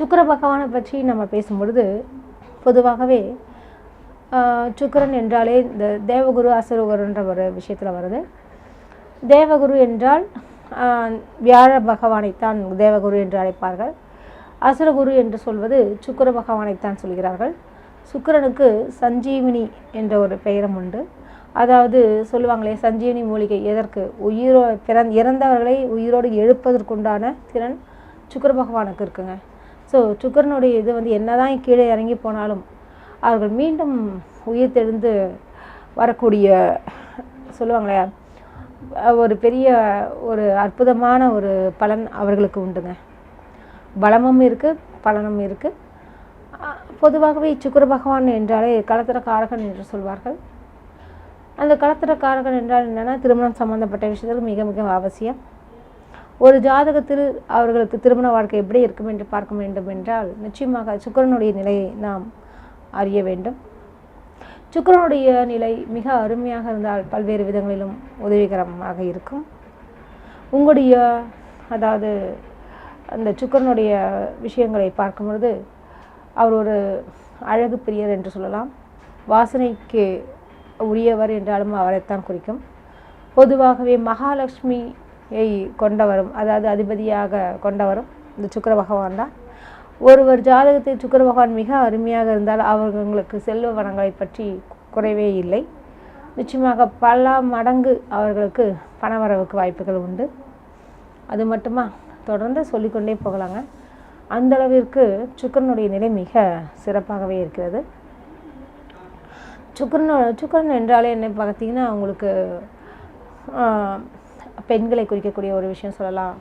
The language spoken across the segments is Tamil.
சுக்கர பகவானை பற்றி நம்ம பேசும்பொழுது பொதுவாகவே சுக்கரன் சுக்கிரன் என்றாலே இந்த தேவகுரு அசுரகுருன்ற ஒரு விஷயத்தில் வருது. தேவகுரு என்றால் வியாழ பகவானைத்தான் தேவகுரு என்று அழைப்பார்கள். அசுரகுரு என்று சொல்வது சுக்கிர பகவானைத்தான் சொல்கிறார்கள். சுக்கிரனுக்கு சஞ்சீவினி என்ற ஒரு பெயரும் உண்டு. அதாவது சொல்லுவாங்களே சஞ்சீவினி மூலிகை எதற்கு? உயிரோ பிறந் இறந்தவர்களை உயிரோடு எழுப்பதற்குண்டான திறன் சுக்கிர பகவானுக்கு இருக்குங்க. ஸோ சுக்கிரனுடைய இது வந்து என்னதான் கீழே இறங்கி போனாலும் அவர்கள் மீண்டும் உயிர் தெழுந்து வரக்கூடிய சொல்லுவாங்களே ஒரு பெரிய ஒரு அற்புதமான ஒரு பலன் அவர்களுக்கு உண்டுங்க. பலமும் இருக்குது பலனும் இருக்குது பொதுவாகவே சுக்கிர பகவான் என்றாலே களத்திரக்காரகன் என்று சொல்வார்கள். அந்த களத்திரக்காரகன் என்றால் என்னென்னா திருமணம் சம்பந்தப்பட்ட விஷயத்தில் மிக மிக அவசியம். ஒரு ஜாதகத்தில் அவர்களுக்கு திருமண வாழ்க்கை எப்படி இருக்கும் என்று பார்க்க வேண்டும் என்றால் நிச்சயமாக சுக்கிரனுடைய நிலையை நாம் அறிய வேண்டும். சுக்கிரனுடைய நிலை மிக அருமையாக இருந்தால் பல்வேறு விதங்களிலும் உதவிகரமாக இருக்கும். உங்களுடைய அதாவது அந்த சுக்கிரனுடைய விஷயங்களை பார்க்கும் பொழுது அவர் ஒரு அழகு பிரியர் என்று சொல்லலாம். வாசனைக்கு உரியவர் என்றாலும் அவரைத்தான் குறிக்கும். பொதுவாகவே மகாலட்சுமி கொண்டவரும் அதாவது அதிபதியாக கொண்டவரும் இந்த சுக்கர பகவான் தான். ஒருவர் ஜாதகத்தில் சுக்கர பகவான் மிக அருமையாக இருந்தால் அவர்களுக்கு செல்வ வனங்களை பற்றி குறைவே இல்லை. நிச்சயமாக பல மடங்கு அவர்களுக்கு பணவரவுக்கு வாய்ப்புகள் உண்டு. அது மட்டுமா? தொடர்ந்து சொல்லிக்கொண்டே போகலாங்க. அந்தளவிற்கு சுக்கரனுடைய சுக்கிரனுடைய நிலை மிக சிறப்பாகவே இருக்கிறது. சுக்கிரனோ சுக்கிரன் என்றாலே என்ன பார்த்தீங்கன்னா உங்களுக்கு பெண்களை குறிக்கக்கூடிய ஒரு விஷயம் சொல்லலாம்.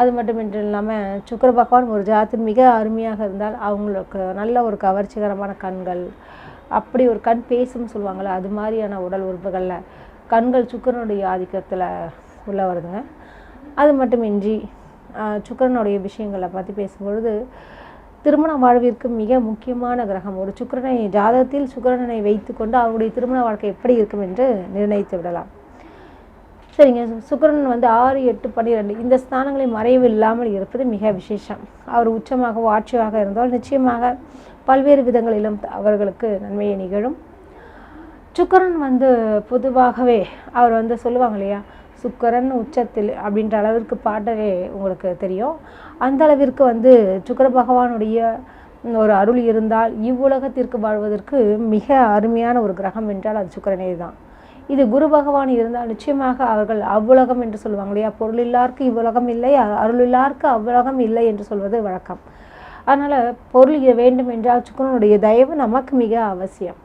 அது மட்டுமின்றி இல்லாமல் சுக்கர பகவான் ஒரு ஜாதத்தில் மிக அருமையாக இருந்தால் அவங்களுக்கு நல்ல ஒரு கவர்ச்சிகரமான கண்கள். அப்படி ஒரு கண் பேசும்னு சொல்லுவாங்கள்ல அது மாதிரியான உடல் உறுப்புகளில் கண்கள் சுக்கிரனுடைய ஆதிக்கத்தில் உள்ளே வருதுங்க. அது மட்டுமின்றி சுக்கரனுடைய சுக்கிரனுடைய விஷயங்களை பற்றி பேசும்பொழுது திருமண வாழ்விற்கு மிக முக்கியமான கிரகம். ஒரு சுக்கிரனை ஜாதகத்தில் சுக்கிரனை வைத்துக்கொண்டு அவருடைய திருமண வாழ்க்கை எப்படி இருக்கும் என்று நிர்ணயித்து விடலாம். சரிங்க சுக்கரன் வந்து ஆறு எட்டு பன்னிரெண்டு இந்த ஸ்தானங்களை மறைவு இல்லாமல் இருப்பது மிக விசேஷம். அவர் உச்சமாகவோ ஆட்சியாக இருந்தால் நிச்சயமாக பல்வேறு விதங்களிலும் அவர்களுக்கு நன்மையை நிகழும். சுக்கரன் வந்து பொதுவாகவே அவர் வந்து சொல்லுவாங்க இல்லையா சுக்கரன் உச்சத்தில் அப்படின்ற அளவிற்கு பாடவே உங்களுக்கு தெரியும். அந்த அளவிற்கு வந்து சுக்கர பகவானுடைய ஒரு அருள் இருந்தால் இவ்வுலகத்திற்கு வாழ்வதற்கு மிக அருமையான ஒரு கிரகம் என்றால் அது சுக்கரனே தான். இது குரு பகவான் இருந்தால் நிச்சயமாக அவர்கள் அவ்வுலகம் என்று சொல்லுவாங்க இல்லையா? பொருள் இல்லாருக்கு இவ்வுலகம் இல்லை அ- அருள் இல்லாருக்கு அவ்வுலகம் இல்லை என்று சொல்வது வழக்கம். அதனால் பொருள் வேண்டும் என்றால் சுக்கரனுடைய தயவு நமக்கு மிக அவசியம்.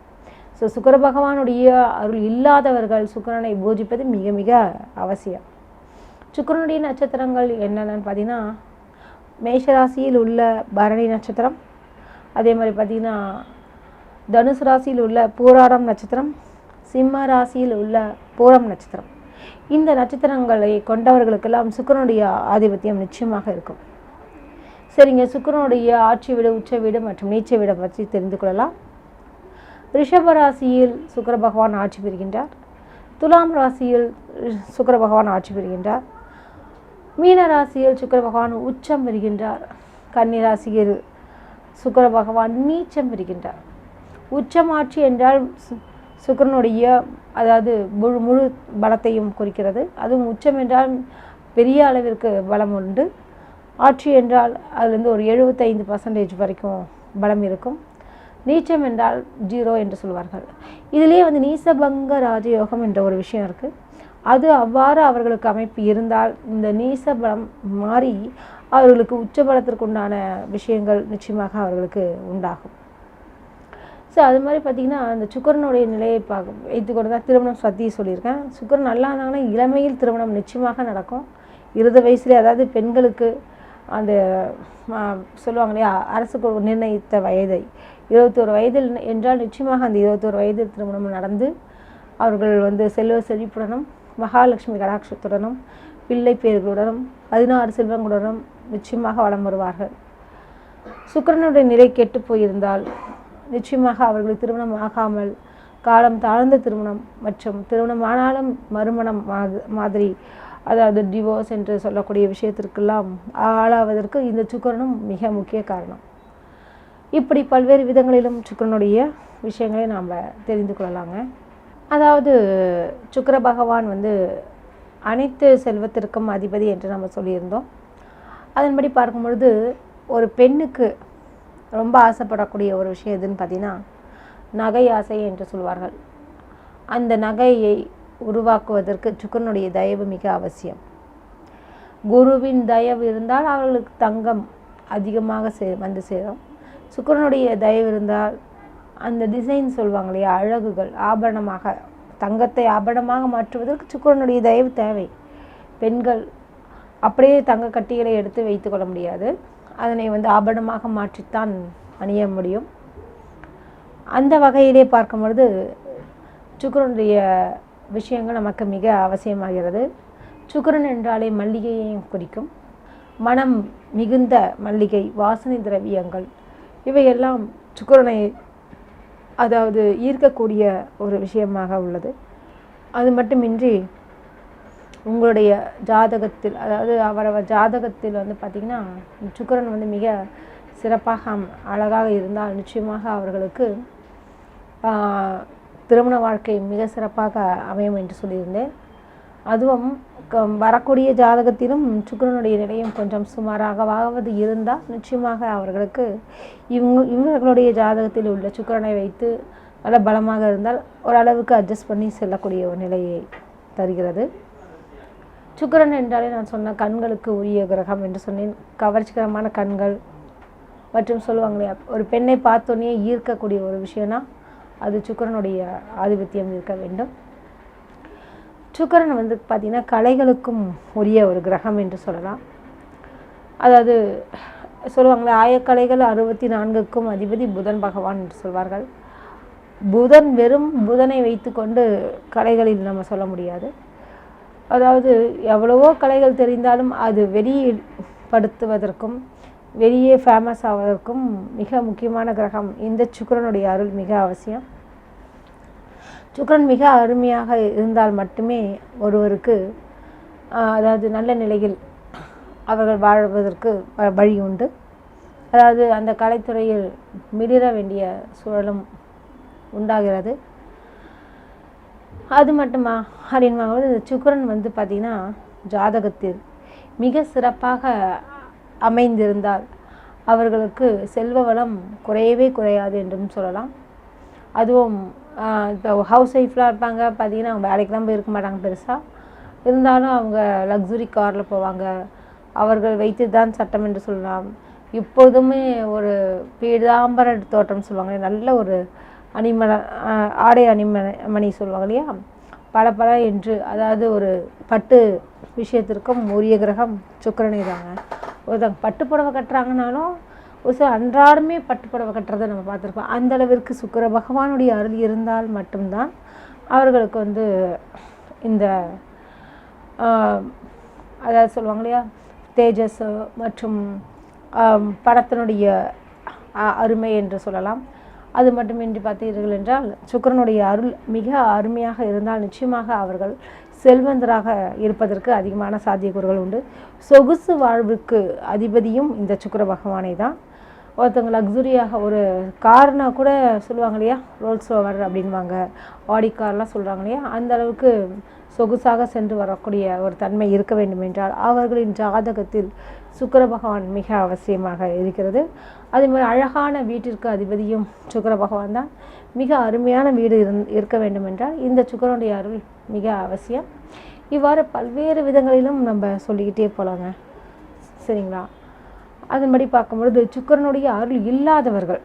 ஸோ சுக்கர பகவானுடைய அருள் இல்லாதவர்கள் சுக்கிரனை பூஜிப்பது மிக மிக அவசியம். சுக்கரனுடைய நட்சத்திரங்கள் என்னென்னு பார்த்தீங்கன்னா மேஷராசியில் உள்ள பரணி நட்சத்திரம் அதே மாதிரி பார்த்தீங்கன்னா தனுசு ராசியில் உள்ள பூராடம் நட்சத்திரம் சிம்ம ராசியில் உள்ள பூரம் நட்சத்திரம். இந்த நட்சத்திரங்களை கொண்டவர்களுக்கெல்லாம் சுக்கரனுடைய ஆதிபத்தியம் நிச்சயமாக இருக்கும். சரிங்க சுக்கரனுடைய ஆட்சி வீடு உச்ச வீடு மற்றும் நீச்ச வீடை பற்றி தெரிந்து கொள்ளலாம். ரிஷப ராசியில் சுக்கர பகவான் ஆட்சி பெறுகின்றார் துலாம் ராசியில் சுக்கர பகவான் ஆட்சி பெறுகின்றார் மீன ராசியில் சுக்கர பகவான் உச்சம் பெறுகின்றார். கன்னி ராசியில் சுக்கிர பகவான் நீச்சம் பெறுகின்றார். உச்சம் ஆட்சி என்றால் சுக்கிரனுடைய அதாவது முழு முழு பலத்தையும் குறிக்கிறது. அதுவும் உச்சம் என்றால் பெரிய அளவிற்கு பலம் உண்டு. ஆட்சி என்றால் அதுலேருந்து ஒரு எழுபத்தைந்து பர்சன்டேஜ் வரைக்கும் பலம் இருக்கும். நீச்சம் என்றால் ஜீரோ என்று சொல்வார்கள். இதிலேயே வந்து நீசபங்க ராஜயோகம் என்ற ஒரு விஷயம் இருக்குது அது அவ்வாறு அவர்களுக்கு அமைப்பு இருந்தால் இந்த நீச பலம் மாறி அவர்களுக்கு உச்ச பலத்திற்குண்டான விஷயங்கள் நிச்சயமாக அவர்களுக்கு உண்டாகும். ஸோ அது மாதிரி பார்த்திங்கன்னா அந்த சுக்கரனுடைய நிலையை பார்க்க வைத்துக்கொண்டு தான் திருமணம் சத்தி சொல்லியிருக்கேன். சுக்கரன் நல்லா இருந்தாங்கன்னா இளமையில் திருமணம் நிச்சயமாக நடக்கும். இருபது வயசுலேயே அதாவது பெண்களுக்கு அந்த சொல்லுவாங்க இல்லையா அரசு நிர்ணயித்த வயதை இருபத்தோரு வயதில் என்றால் நிச்சயமாக அந்த இருபத்தோரு வயதில் திருமணம் நடந்து அவர்கள் வந்து செல்வ செழிப்புடனும் மகாலட்சுமி கடாட்சத்துடனும் பிள்ளை பேர்களுடனும் பதினாறு செல்வங்களுடனும் நிச்சயமாக வலம் வருவார்கள். சுக்கரனுடைய நிலை கெட்டு போயிருந்தால் நிச்சயமாக அவர்களுக்கு திருமணம் ஆகாமல் காலம் தாழ்ந்த திருமணம் மற்றும் திருமணம் ஆனாலும் மறுமணம் மா- மாதிரி அதாவது டிவோர்ஸ் என்று சொல்லக்கூடிய விஷயத்திற்கெல்லாம் ஆளாவதற்கு இந்த சுக்கரனும் மிக முக்கிய காரணம். இப்படி பல்வேறு விதங்களிலும் சுக்கரனுடைய விஷயங்களை நாம் தெரிந்து கொள்ளலாங்க. அதாவது சுக்கர பகவான் வந்து அனைத்து செல்வத்திற்கும் அதிபதி என்று நம்ம சொல்லியிருந்தோம். அதன்படி பார்க்கும் பொழுது ஒரு பெண்ணுக்கு ரொம்ப ஆசைப்படக்கூடிய ஒரு விஷயம் எதுன்னு பார்த்தீங்கன்னா நகை ஆசை என்று சொல்வார்கள். அந்த நகையை உருவாக்குவதற்கு சுக்கரனுடைய தயவு மிக அவசியம். குருவின் தயவு இருந்தால் அவர்களுக்கு தங்கம் அதிகமாக சே வந்து சேரும். சுக்கரனுடைய தயவு இருந்தால் அந்த டிசைன் சொல்லுவாங்க இல்லையா அழகுகள் ஆபரணமாக தங்கத்தை ஆபரணமாக மாற்றுவதற்கு சுக்கரனுடைய தயவு தேவை. பெண்கள் அப்படியே தங்க கட்டிகளை எடுத்து வைத்துக்கொள்ள முடியாது. அதனை வந்து ஆபரணமாக மாற்றித்தான் அணிய முடியும். அந்த வகையிலே பார்க்கும் பொழுது சுக்கரனுடைய விஷயங்கள் நமக்கு மிக அவசியமாகிறது. சுக்கரன் என்றாலே மல்லிகையையும் குறிக்கும். மனம் மிகுந்த மல்லிகை வாசனை திரவியங்கள் இவையெல்லாம் சுக்கரனை அதாவது ஈர்க்கக்கூடிய ஒரு விஷயமாக உள்ளது. அது மட்டுமின்றி உங்களுடைய ஜாதகத்தில் அதாவது அவரவர் ஜாதகத்தில் வந்து பார்த்திங்கன்னா சுக்கரன் வந்து மிக சிறப்பாக அழகாக இருந்தால் நிச்சயமாக அவர்களுக்கு திருமண வாழ்க்கை மிக சிறப்பாக அமையும் என்று சொல்லியிருந்தேன். அதுவும் வரக்கூடிய ஜாதகத்திலும் சுக்கரனுடைய நிலையம் கொஞ்சம் சுமாராகவாவது இருந்தால் நிச்சயமாக அவர்களுக்கு இவங்க இவர்களுடைய ஜாதகத்தில் உள்ள சுக்கரனை வைத்து நல்ல பலமாக இருந்தால் ஓரளவுக்கு அட்ஜஸ்ட் பண்ணி செல்லக்கூடிய ஒரு நிலையை தருகிறது. சுக்கரன் என்றாலே நான் சொன்ன கண்களுக்கு உரிய கிரகம் என்று சொன்னேன். கவர்ச்சிகரமான கண்கள் மற்றும் சொல்லுவாங்களே ஒரு பெண்ணை பார்த்தோன்னே ஈர்க்கக்கூடிய ஒரு விஷயம்னா அது சுக்கரனுடைய ஆதிபத்தியம் இருக்க வேண்டும். சுக்கரன் வந்து பார்த்திங்கன்னா கலைகளுக்கும் உரிய ஒரு கிரகம் என்று சொல்லலாம். அதாவது சொல்லுவாங்களே ஆயக்கலைகள் அறுபத்தி நான்குக்கும் அதிபதி புதன் பகவான் என்று சொல்வார்கள். புதன் வெறும் புதனை வைத்துக்கொண்டு கலைகளில் நம்ம சொல்ல முடியாது. அதாவது எவ்வளவோ கலைகள் தெரிந்தாலும் அது வெளிப்படுத்துவதற்கும் வெளியே ஃபேமஸ் ஆவதற்கும் மிக முக்கியமான கிரகம் இந்த சுக்கரனுடைய அருள் மிக அவசியம். சுக்கரன் மிக அருமையாக இருந்தால் மட்டுமே ஒருவருக்கு அதாவது நல்ல நிலையில் அவர்கள் வாழ்வதற்கு வழி உண்டு. அதாவது அந்த கலைத்துறையில் மிளிர வேண்டிய சூழலும் உண்டாகிறது. அது மட்டுமா? அப்படின்னு சுக்கரன் வந்து பார்த்திங்கன்னா ஜாதகத்தில் மிக சிறப்பாக அமைந்திருந்தால் அவர்களுக்கு செல்வ வளம் குறையவே குறையாது என்றும் சொல்லலாம். அதுவும் இப்போ ஹவுஸ் ஒய்ஃப்லாம் இருப்பாங்க பார்த்தீங்கன்னா அவங்க வேலைக்கெலாம் போயிருக்க மாட்டாங்க பெருசாக இருந்தாலும் அவங்க லக்ஸுரி காரில் போவாங்க. அவர்கள் வைத்து தான் சட்டம் என்று சொல்லலாம். இப்போதுமே ஒரு பீடாம்பர தோட்டம் சொல்லுவாங்க நல்ல ஒரு அணிமல ஆடை அணிமலை மணி சொல்லுவாங்க இல்லையா? பல பல என்று. அதாவது ஒரு பட்டு விஷயத்திற்கும் உரிய கிரகம் சுக்கரனே தாங்க. ஒருத்தங்க பட்டு புடவை கட்டுறாங்கனாலும் ஒரு சில அன்றாடமே பட்டு புடவை கட்டுறதை நம்ம பார்த்துருப்போம். அந்த அளவிற்கு சுக்கர பகவானுடைய அருள் இருந்தால் மட்டும்தான் அவர்களுக்கு வந்து இந்த அதாவது சொல்லுவாங்க இல்லையா? தேஜஸ் மற்றும் படத்தினுடைய அருமை என்று சொல்லலாம். அது மட்டுமின்றி பார்த்தீர்கள் என்றால் சுக்கரனுடைய அருள் மிக அருமையாக இருந்தால் நிச்சயமாக அவர்கள் செல்வந்தராக இருப்பதற்கு அதிகமான சாத்தியக்கூறுகள் உண்டு. சொகுசு வாழ்வுக்கு அதிபதியும் இந்த சுக்கர பகவானை தான். ஒருத்தவங்க லக்ஸுரியாக ஒரு கார்னா கூட சொல்லுவாங்க இல்லையா? ரோல்ஸ் ரோவர் அப்படின்வாங்க ஆடி கார்லாம் சொல்கிறாங்க இல்லையா? அந்த அளவுக்கு சொகுசாக சென்று வரக்கூடிய ஒரு தன்மை இருக்க வேண்டும் என்றால் அவர்களின் ஜாதகத்தில் சுக்கர பகவான் மிக அவசியமாக இருக்கிறது. அதே மாதிரி அழகான வீட்டிற்கு அதிபதியும் சுக்கர பகவான் தான். மிக அருமையான வீடு இருந் இருக்க வேண்டும் என்றால் இந்த சுக்கரனுடைய அருள் மிக அவசியம். இவ்வாறு பல்வேறு விதங்களிலும் நம்ம சொல்லிக்கிட்டே போகலாங்க சரிங்களா? அதன்படி பார்க்கும்பொழுது சுக்கரனுடைய அருள் இல்லாதவர்கள்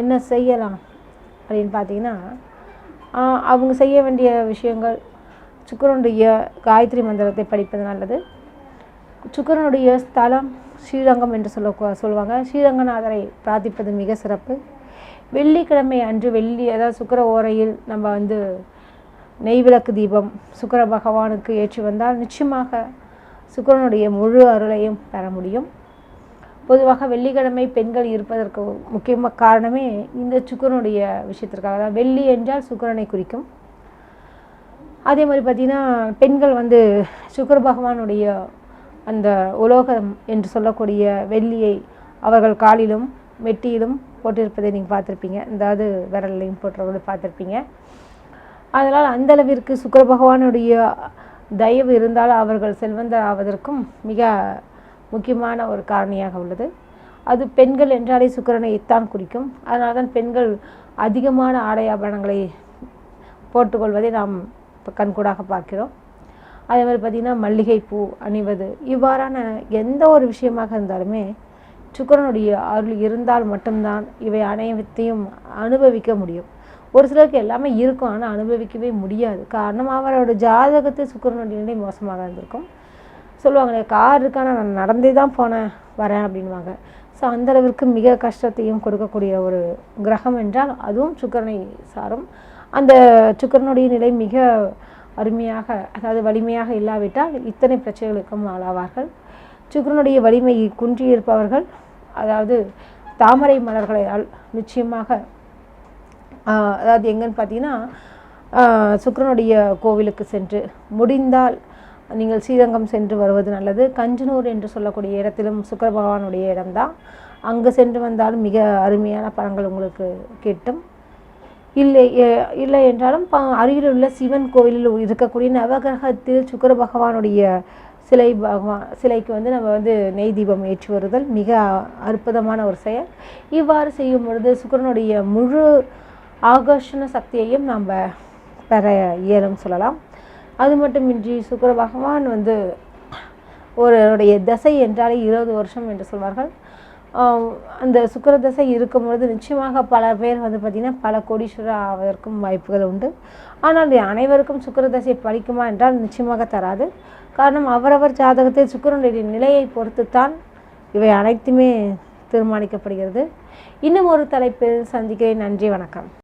என்ன செய்யலாம் அப்படின்னு பார்த்தீங்கன்னா அவங்க செய்ய வேண்டிய விஷயங்கள் சுக்கரனுடைய காயத்ரி மந்திரத்தை படிப்பது நல்லது. சுக்கரனுடைய ஸ்தலம் ஸ்ரீரங்கம் என்று சொல்ல சொல்லுவாங்க ஸ்ரீரங்கநாதரை பிரார்த்திப்பது மிக சிறப்பு. வெள்ளிக்கிழமை அன்று வெள்ளி அதாவது சுக்கர ஓரையில் நம்ம வந்து நெய் விளக்கு தீபம் சுக்கர பகவானுக்கு ஏற்றி வந்தால் நிச்சயமாக சுக்கரனுடைய முழு அருளையும் பெற முடியும். பொதுவாக வெள்ளிக்கிழமை பெண்கள் இருப்பதற்கு முக்கியமாக காரணமே இந்த சுக்கரனுடைய விஷயத்திற்காக தான். வெள்ளி என்றால் சுக்கரனை குறிக்கும். அதே மாதிரி பார்த்திங்கன்னா பெண்கள் வந்து சுக்கர பகவானுடைய அந்த உலோகம் என்று சொல்லக்கூடிய வெள்ளியை அவர்கள் காலிலும் மெட்டியிலும் போட்டிருப்பதை நீங்கள் பார்த்துருப்பீங்க. அதாவது விரல்லையும் போட்டுறவங்க பார்த்துருப்பீங்க. அதனால் அந்த அளவிற்கு சுக்கர பகவானுடைய தயவு இருந்தால் அவர்கள் செல்வந்தர் ஆவதற்கும் மிக முக்கியமான ஒரு காரணியாக உள்ளது. அது பெண்கள் என்றாலே சுக்கரனை இத்தான் குறிக்கும். அதனால் தான் பெண்கள் அதிகமான ஆடை ஆபரணங்களை போட்டுக்கொள்வதை நாம் இப்போ கண்கூடாக பார்க்கிறோம். அதே மாதிரி பார்த்திங்கன்னா மல்லிகைப்பூ அணிவது இவ்வாறான எந்த ஒரு விஷயமாக இருந்தாலுமே சுக்கரனுடைய அருள் இருந்தால் மட்டும்தான் இவை அனைத்தையும் அனுபவிக்க முடியும். ஒரு சிலருக்கு எல்லாமே இருக்கும் ஆனால் அனுபவிக்கவே முடியாது. காரணம் அவரோட ஜாதகத்தை சுக்கரனுடைய நிலை மோசமாக இருந்திருக்கும். சொல்லுவாங்களே கார் இருக்கான நான் நடந்தே தான் போனேன் வரேன் அப்படின்வாங்க ஸோ அந்தளவிற்கு மிக கஷ்டத்தையும் கொடுக்கக்கூடிய ஒரு கிரகம் என்றால் அதுவும் சுக்கரனை சாரும். அந்த சுக்கரனுடைய நிலை மிக அருமையாக அதாவது வலிமையாக இல்லாவிட்டால் இத்தனை பிரச்சனைகளுக்கும் ஆளாவார்கள். சுக்கரனுடைய வலிமை குன்றியிருப்பவர்கள் அதாவது தாமரை மலர்களால் நிச்சயமாக அதாவது எங்கன்னு பார்த்தீங்கன்னா சுக்கரனுடைய கோவிலுக்கு சென்று முடிந்தால் நீங்கள் ஸ்ரீரங்கம் சென்று வருவது நல்லது. கஞ்சனூர் என்று சொல்லக்கூடிய இடத்திலும் சுக்கர பகவானுடைய இடம்தான். அங்கு சென்று வந்தாலும் மிக அருமையான பலன்கள் உங்களுக்கு கிட்டும். இல்லை இல்லை என்றாலும் அருகில் உள்ள சிவன் கோவிலில் இருக்கக்கூடிய நவகிரகத்தில் சுக்கர பகவானுடைய சிலை பகவான் சிலைக்கு வந்து நம்ம வந்து நெய் தீபம் ஏற்றி வருதல் மிக அற்புதமான ஒரு செயல். இவ்வாறு செய்யும் பொழுது சுக்கரனுடைய முழு ஆகர்ஷண சக்தியையும் நாம் பெற இயலும் சொல்லலாம். அது மட்டுமின்றி சுக்கர பகவான் வந்து ஒருடைய தசை என்றாலே இருபது வருஷம் என்று சொல்வார்கள். அந்த சுக்கர தசை இருக்கும் பொழுது நிச்சயமாக பல பேர் வந்து பார்த்திங்கன்னா பல கோடீஸ்வரர் ஆவதற்கும் வாய்ப்புகள் உண்டு. ஆனால் அனைவருக்கும் சுக்கர தசை என்றால் நிச்சயமாக தராது. காரணம் அவரவர் ஜாதகத்தில் சுக்கரனுடைய நிலையை பொறுத்துத்தான் இவை அனைத்துமே தீர்மானிக்கப்படுகிறது. இன்னும் ஒரு தலைப்பில் சந்திக்கிறேன். நன்றி வணக்கம்.